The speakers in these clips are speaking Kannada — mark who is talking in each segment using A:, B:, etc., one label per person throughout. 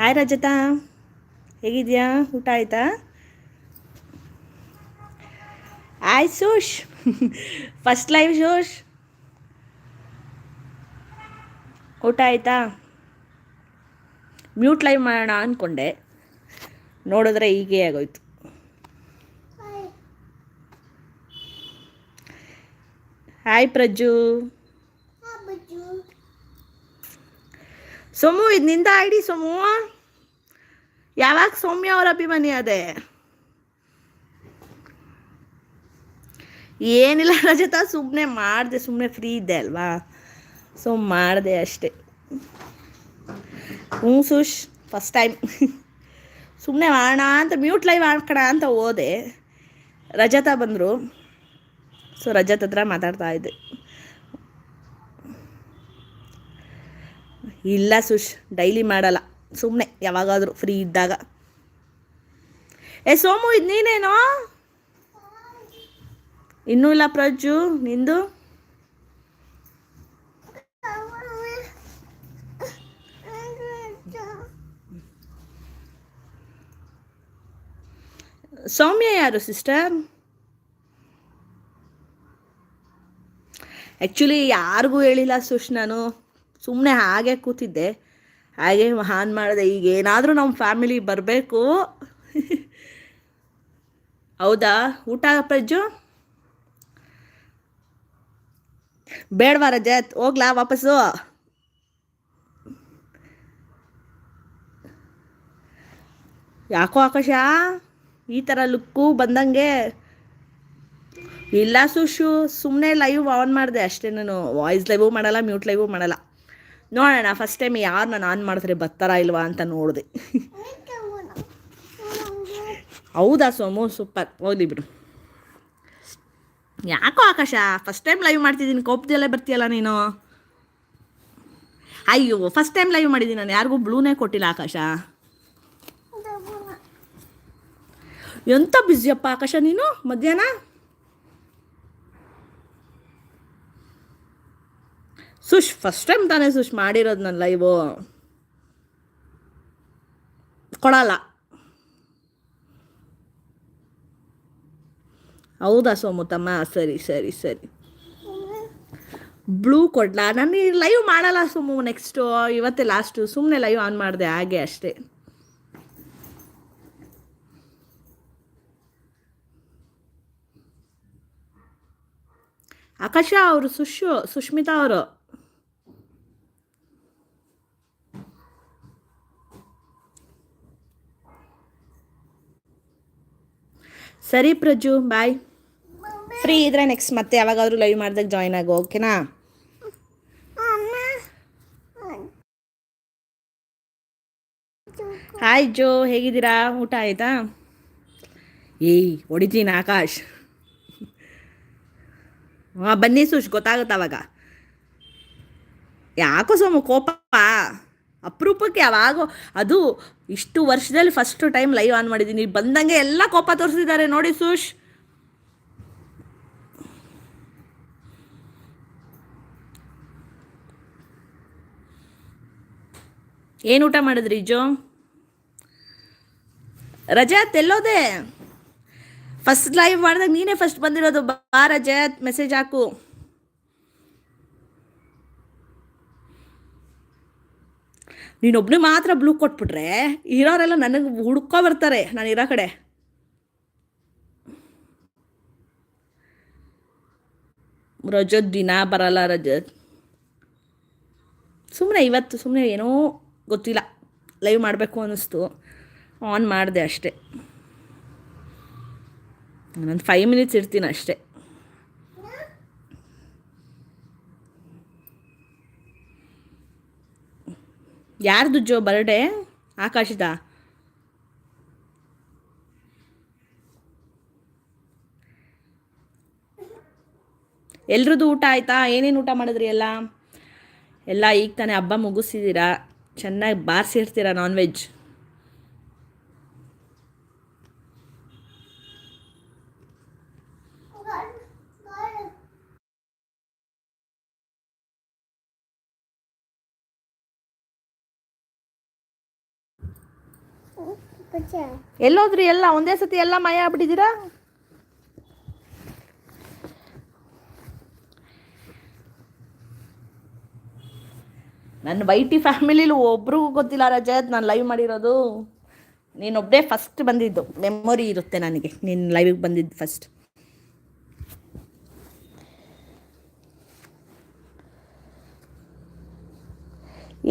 A: ಹಾಯ್ ರಜತಾ ಹೇಗಿದ್ಯಾ? ಊಟ ಆಯ್ತಾ? ಆಯ್ ಸೋಶ್ ಫಸ್ಟ್ ಲೈವ್ ಶೋಶ್ ಊಟ ಆಯ್ತಾ? ಮ್ಯೂಟ್ ಲೈವ್ ಮಾಡೋಣ ಅಂದ್ಕೊಂಡೆ ನೋಡಿದ್ರೆ ಹೀಗೆ ಆಗೋಯ್ತು. ಹಾಯ್ ಪ್ರಜ್ಜು. ಸೋಮು, ಇದು ನಿಂದ ಐಡಿ ಸೋಮು. ಯಾವಾಗ ಸೌಮ್ಯ ಅವ್ರ ಅಭಿಮಾನಿ ಅದೇ? ಏನಿಲ್ಲ ರಜತ ಸುಮ್ಮನೆ ಮಾಡಿದೆ ಸುಮ್ಮನೆ ಫ್ರೀ ಇದ್ದೆ ಅಲ್ವಾ? ಸೊ ಮಾಡಿದೆ ಅಷ್ಟೇ. ಹ್ಞೂ ಸುಶ್ ಫಸ್ಟ್ ಟೈಮ್ ಸುಮ್ಮನೆ ಮಾಡೋಣ ಅಂತ ಮ್ಯೂಟ್ ಲೈವ್ ಮಾಡ್ಕೋಣ ಅಂತ ಹೋದೆ. ರಜತ ಬಂದರು. ಸೊ ರಜತ್ ಹತ್ರ ಮಾತಾಡ್ತಾ ಇದ್ದೆ. ಇಲ್ಲ ಸುಶ್ ಡೈಲಿ ಮಾಡಲ್ಲ. ಸುಮ್ಮನೆ ಯಾವಾಗಾದರೂ ಫ್ರೀ ಇದ್ದಾಗ. ಏ ಸೋಮು, ಇದು ನೀನೇನೋ? ಇನ್ನೂ ಇಲ್ಲ ಪ್ರಜ್ಜು, ನಿಂದು? ಸೌಮ್ಯ ಯಾರು ಸಿಸ್ಟರ್ ಆ್ಯಕ್ಚುಲಿ ಯಾರಿಗೂ ಹೇಳಿಲ್ಲ ಸುಶ್ ನಾನು. ಸುಮ್ಮನೆ ಹಾಗೆ ಕೂತಿದ್ದೆ. ಹಾಗೆ ಆನ್ ಮಾಡಿದೆ ಈಗ ಏನಾದರೂ ನಮ್ಮ ಫ್ಯಾಮಿಲಿ ಬರಬೇಕು. ಹೌದಾ? ಊಟ ಪ್ರಜ್ಜು? ಬೇಡವಾ ರಜತ್? ಹೋಗ್ಲಾ ವಾಪಸ್ಸು? ಯಾಕೋ ಆಕಾಶ? ಈ ಥರ ಲುಕ್ಕು ಬಂದಂಗೆ. ಇಲ್ಲ ಸುಶು ಸುಮ್ಮನೆ ಲೈವ್ ಆನ್ ಮಾಡಿದೆ ಅಷ್ಟೇ ನಾನು. ವಾಯ್ಸ್ ಲೈವು ಮಾಡಲ್ಲ ಮ್ಯೂಟ್ ಲೈವು ಮಾಡಲ್ಲ. ನೋಡೋಣ ಫಸ್ಟ್ ಟೈಮ್ ಯಾರು ನಾನು ಮಾಡಿದ್ರೆ ಬರ್ತಾರಾ ಇಲ್ವಾ ಅಂತ ನೋಡಿದೆ. ಹೌದಾ ಸೋಮು? ಸೂಪರ್ ಹೋಗ್ಲಿ ಬಿಡು. ಯಾಕೋ ಆಕಾಶ? ಫಸ್ಟ್ ಟೈಮ್ ಲೈವ್ ಮಾಡ್ತಿದ್ದೀನಿ. ಕೋಪದಲ್ಲೇ ಬರ್ತೀಯಲ್ಲ ನೀನು? ಅಯ್ಯೋ ಫಸ್ಟ್ ಟೈಮ್ ಲೈವ್ ಮಾಡಿದ್ದೀನಿ ನಾನು. ಯಾರಿಗೂ ಬ್ಲೂನೇ ಕೊಟ್ಟಿಲ್ಲ ಆಕಾಶ. ಎಂತ ಬ್ಯುಸಿಯಪ್ಪ ಆಕಾಶ ನೀನು ಮಧ್ಯಾಹ್ನ? ಸುಶ್ ಫಸ್ಟ್ ಟೈಮ್ ತಾನೇ ಸುಶ್ ಮಾಡಿರೋದು ನನ್ನ ಲೈವು ಕೊಡಲ್ಲ. ಹೌದಾ ಸೋಮು ತಮ್ಮ ಸರಿ ಸರಿ ಸರಿ. ಬ್ಲೂ ಕೊಡ್ಲಾ? ನಾನು ಲೈವ್ ಮಾಡಲ್ಲ ಸುಮ್ಮು ನೆಕ್ಸ್ಟು ಇವತ್ತೇ ಲಾಸ್ಟು ಸುಮ್ಮನೆ ಲೈವ್ ಆನ್ ಮಾಡಿದೆ ಹಾಗೆ ಅಷ್ಟೇ. ಆಕಾಶ ಅವರು ಸುಶು ಸುಷ್ಮಿತಾ ಅವರು. ಸರಿ ಪ್ರಜು ಬಾಯ್ ಫ್ರೀ ಇದ್ರೆ ನೆಕ್ಸ್ಟ್ ಮತ್ತೆ ಯಾವಾಗಾದ್ರೂ ಲೈವ್ ಮಾಡಿದಾಗ ಜಾಯ್ನ್ ಆಗು ಓಕೆನಾ ಹಾಯ್ ಜೋ ಹೇಗಿದ್ದೀರಾ? ಊಟ ಆಯ್ತಾ? ಏಯ್, ಹೊಡಿತೀನಿ ಆಕಾಶ್. ಹಾಂ ಬನ್ನಿ ಸುಶ್, ಗೊತ್ತಾಗುತ್ತೆ ಅವಾಗ. ಯಾಕೋ ಸೋಮು, ಕೋಪ. ಅಪರೂಪಕ್ಕೆ ಯಾವಾಗೋ ಅದು ಇಷ್ಟು ವರ್ಷದಲ್ಲಿ ಫಸ್ಟ್ ಟೈಮ್ ಲೈವ್ ಆನ್ ಮಾಡಿದ್ದೀನಿ ಬಂದಂಗೆ ಎಲ್ಲ ಕೋಪ ತೋರಿಸಿದ್ದಾರೆ ನೋಡಿ ಸುಶ್. ಏನು ಊಟ ಮಾಡಿದ್ರಿ ಜೋ? ರಜತ್ ಎಲ್ಲೋದೆ ಫಸ್ಟ್ ಲೈವ್ ಮಾಡಿದಾಗ ನೀನೇ ಫಸ್ಟ್ ಬಂದಿರೋದು. ಬಾ ರಜತ್ ಮೆಸೇಜ್ ಹಾಕು. ನೀನೊಬ್ಬನೇ ಮಾತ್ರ ಬ್ಲೂ ಕೊಟ್ಬಿಟ್ರೆ ಇರೋರೆಲ್ಲ ನನಗೆ ಹುಡ್ಕೋ ಬರ್ತಾರೆ ನಾನು ಇರೋ ಕಡೆ. ರಜತ್ ದಿನ ಬರಲ್ಲ ರಜತ್. ಸುಮ್ಮನೆ ಇವತ್ತು ಸುಮ್ಮನೆ ಏನೋ ಗೊತ್ತಿಲ್ಲ. ಲೈವ್ ಮಾಡಬೇಕು ಅನ್ನಿಸ್ತು. ಆನ್ ಮಾಡಿದೆ ಅಷ್ಟೇ. ನಾನು ಫೈವ್ ಮಿನಿಟ್ಸ್ ಇರ್ತೀನಿ ಅಷ್ಟೇ. ಯಾರ್ದು ಜೋ ಬರ್ಡೇ? ಆಕಾಶದ? ಎಲ್ರದ್ದು ಊಟ ಆಯ್ತಾ? ಏನೇನು ಊಟ ಮಾಡಿದ್ರಿ ಎಲ್ಲ? ಎಲ್ಲ ಈಗ ತಾನೇ ಹಬ್ಬ ಮುಗಿಸಿದ್ದೀರಾ ಚೆನ್ನಾಗಿ ಬಾರಿಸಿರ್ತೀರಾ ನಾನ್ ವೆಜ್ ಎಲ್ಲೋದ್ರಿ ಎಲ್ಲ? ಒಂದೇ ಸತಿ ಎಲ್ಲ ಮಾಯ ಆಗ್ಬಿಟ್ಟಿದ್ದೀರಾ? ನನ್ನ ವೈಟಿ ಫ್ಯಾಮಿಲಿಲಿ ಒಬ್ರಿಗೂ ಗೊತ್ತಿಲ್ಲ ರಜತ್, ನಾನು ಲೈವ್ ಮಾಡಿರೋದು. ನೀನೊಬ್ಬನೇ ಫಸ್ಟ್ ಬಂದಿದ್ದು. ಮೆಮೊರಿ ಇರುತ್ತೆ ನನಗೆ. ನೀನು ಲೈವಿಗೆ ಬಂದಿದ್ದು ಫಸ್ಟ್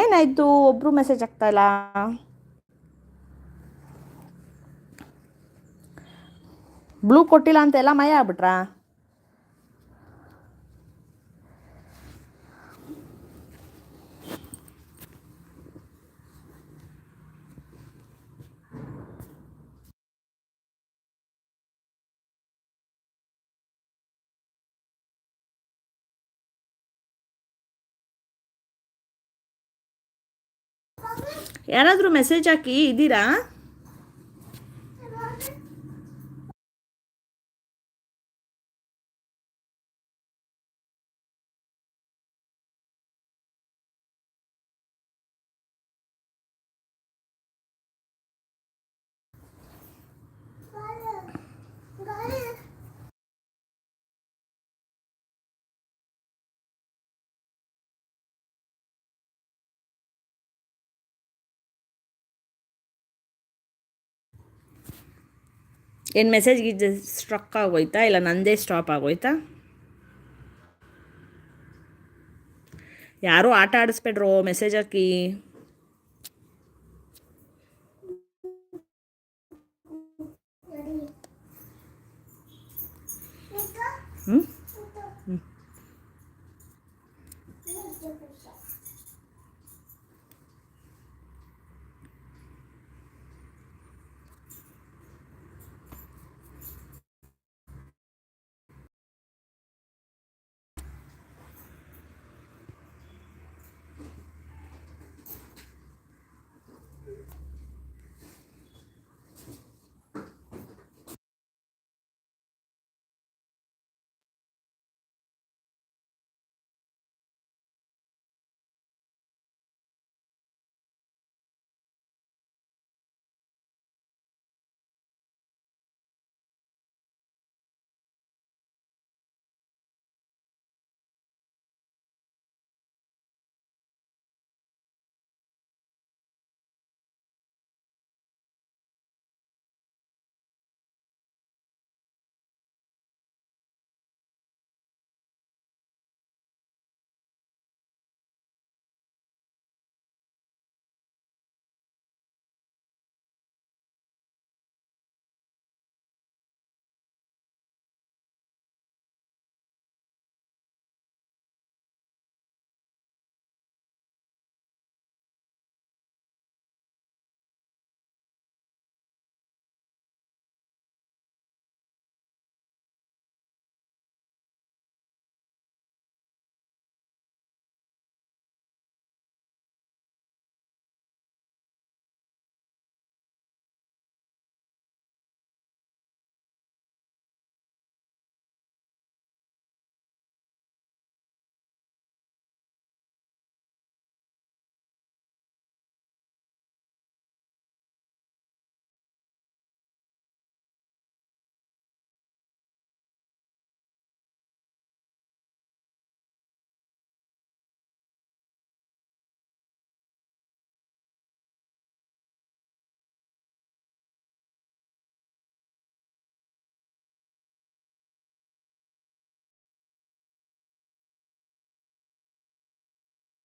A: ಏನಾಯ್ತು? ಒಬ್ರು ಮೆಸೇಜ್ ಆಗ್ತಾ ಬ್ಲೂ ಕೊಟ್ಟಿಲ್ಲ ಅಂತ ಎಲ್ಲ ಮಯ ಆಗ್ಬಿಟ್ರಾ? ಯಾರಾದರೂ ಮೆಸೇಜ್ ಹಾಕಿ ಇದ್ದೀರಾ? ಏನು ಮೆಸೇಜ್ ಗೀಜ್ ಸ್ಟ್ರಕ್ ಆಗೋಯ್ತಾ? ಇಲ್ಲ ನಂದೇ ಸ್ಟಾಪ್ ಆಗೋಯ್ತಾ? ಯಾರೂ ಆಟ ಆಡಿಸ್ಬೇಡ್ರೋ ಮೆಸೇಜ್ ಹಾಕಿ. ಹ್ಞೂ